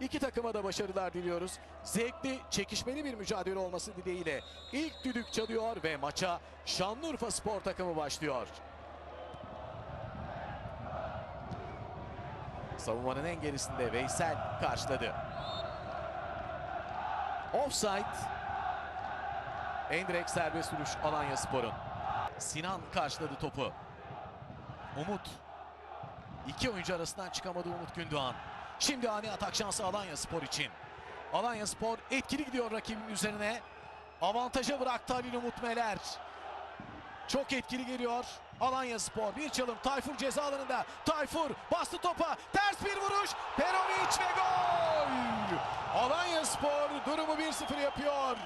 İki takıma da başarılar diliyoruz. Zevkli, çekişmeli bir mücadele olması dileğiyle ilk düdük çalıyor ve maça Şanlıurfa Spor takımı başlıyor. Savunmanın en gerisinde Veysel karşıladı. Offside. Endirek serbest vuruş Alanya Spor'un. Sinan karşıladı topu. Umut. İki oyuncu arasından çıkamadı Umut Gündoğan. Şimdi ani atak şansı Alanya Spor için. Alanya Spor etkili gidiyor rakibinin üzerine. Avantaja bıraktı Halil Umut Meler. Çok etkili geliyor. Alanya Spor bir çalım Tayfur ceza alanında. Tayfur bastı topa. Ters bir vuruş. Perovic ve gol. Alanya Spor durumu 1-0 yapıyor.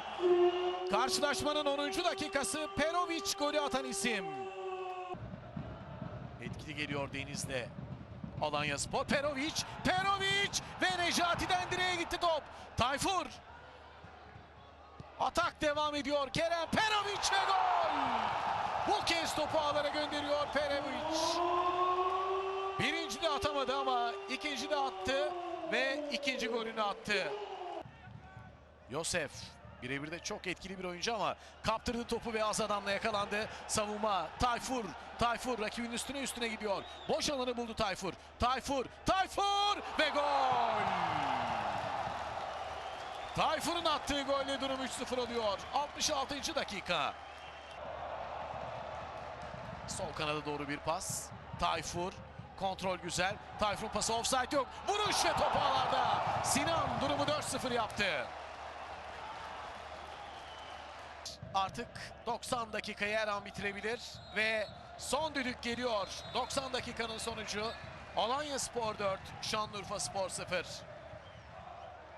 Karşılaşmanın 10. dakikası Perovic golü atan isim. Etkili geliyor Deniz'de. Alanya Spor Perovic, Perovic ve Necati'den direğe gitti top. Tayfur. Atak devam ediyor. Kerem Perovic ve gol. Bu kez topu ağlara gönderiyor Perovic. Birinci de atamadı ama ikinci de attı ve ikinci golünü attı. Yosef birebir de çok etkili bir oyuncu ama kaptırdı topu ve az adamla yakalandı. Savunma Tayfur. Tayfur rakibin üstüne üstüne gidiyor. Boş alanı buldu Tayfur. Tayfur. Tayfur ve gol. Tayfur'un attığı golle durum 3-0 oluyor. 66. dakika. Sol kanada doğru bir pas. Tayfur. Kontrol güzel. Tayfur'un pası offside yok. Vuruş ve top ağlarda. Sinan durumu 4-0 yaptı. Artık 90 dakikayı her an bitirebilir ve son düdük geliyor. 90 dakikanın sonucu Alanya Spor 4, Şanlıurfa Spor 0.